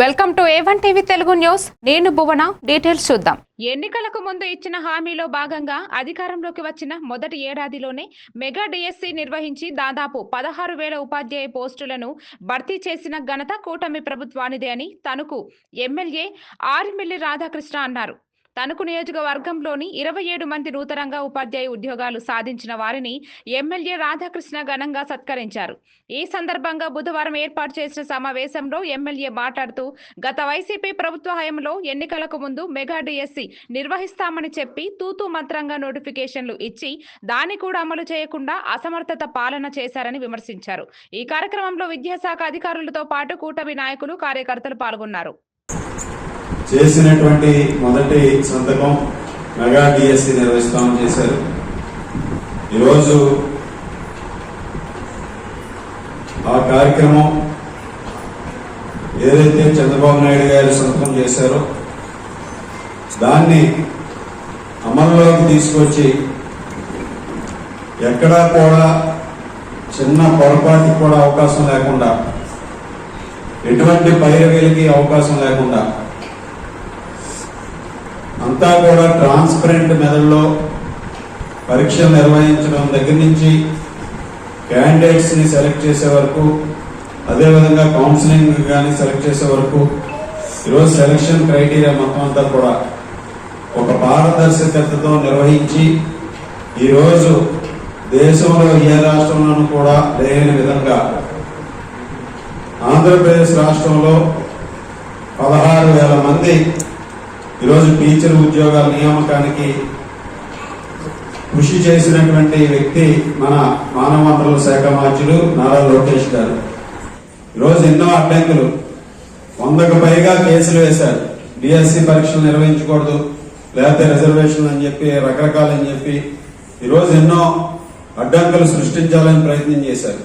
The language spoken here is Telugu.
Welcome to A one TV Telugu news. నేను భువన డీటెయిల్స్ చూద్దాం. ఎన్నికలకు ముందు ఇచ్చిన హామీలో భాగంగా అధికారంలోకి వచ్చిన మొదటి ఏడాదిలోనే మెగా డిఎస్సి నిర్వహించి దాదాపు పదహారు వేల ఉపాధ్యాయ పోస్టులను భర్తీ చేసిన ఘనత కూటమి ప్రభుత్వానిదే అని తణుకు ఎమ్మెల్యే ఆరిమిల్లి రాధాకృష్ణ అన్నారు. తణుకు నియోజకవర్గంలోని ఇరవై ఏడు మంది నూతనంగా ఉపాధ్యాయ ఉద్యోగాలు సాధించిన వారిని ఎమ్మెల్యే రాధాకృష్ణ ఘనంగా సత్కరించారు. ఈ సందర్భంగా బుధవారం ఏర్పాటు చేసిన సమావేశంలో ఎమ్మెల్యే మాట్లాడుతూ గత వైసీపీ ప్రభుత్వ హయాంలో ఎన్నికలకు ముందు మెగా డిఎస్సి నిర్వహిస్తామని చెప్పి తూతూ మంత్రంగా నోటిఫికేషన్లు ఇచ్చి దాన్ని కూడా అమలు చేయకుండా అసమర్థత పాలన చేశారని విమర్శించారు. ఈ కార్యక్రమంలో విద్యాశాఖ అధికారులతో పాటు కూటమి నాయకులు కార్యకర్తలు పాల్గొన్నారు. చేసినటువంటి మొదటి సంతకం మెగా డిఎస్సి నిర్వహిస్తామని చేశారు. ఈరోజు ఆ కార్యక్రమం ఏదైతే చంద్రబాబు నాయుడు గారు సంతకం చేశారో దాన్ని అమల్లోకి తీసుకొచ్చి ఎక్కడా కూడా చిన్న పొరపాటుకి కూడా అవకాశం లేకుండా ఎటువంటి పైరవీలకి అవకాశం లేకుండా అంతా కూడా ట్రాన్స్పరెంట్ మెథడ్లో పరీక్షలు నిర్వహించడం దగ్గర నుంచి క్యాండిడేట్స్ని సెలెక్ట్ చేసే వరకు అదేవిధంగా కౌన్సిలింగ్ కానీ సెలెక్ట్ చేసే వరకు ఈరోజు సెలక్షన్ క్రైటీరియా మొత్తం అంతా కూడా ఒక పారదర్శకతతో నిర్వహించి ఈరోజు దేశంలో ఏ రాష్ట్రంలోనూ కూడా లేని విధంగా ఆంధ్రప్రదేశ్ రాష్ట్రంలో పదహారు వేల మంది ఈరోజు టీచర్ ఉద్యోగాల నియామకానికి కృషి చేసినటువంటి వ్యక్తి మన మానవ వనరుల శాఖ మార్చులు నారా లోకేష్ గారు. ఈరోజు ఎన్నో అడ్డంకులు. వందకు పైగా కేసులు వేశారు. డిఎస్సి పరీక్షలు నిర్వహించకూడదు లేకపోతే రిజర్వేషన్ అని చెప్పి రకరకాలని చెప్పి ఈరోజు ఎన్నో అడ్డంకులు సృష్టించాలని ప్రయత్నం చేశారు.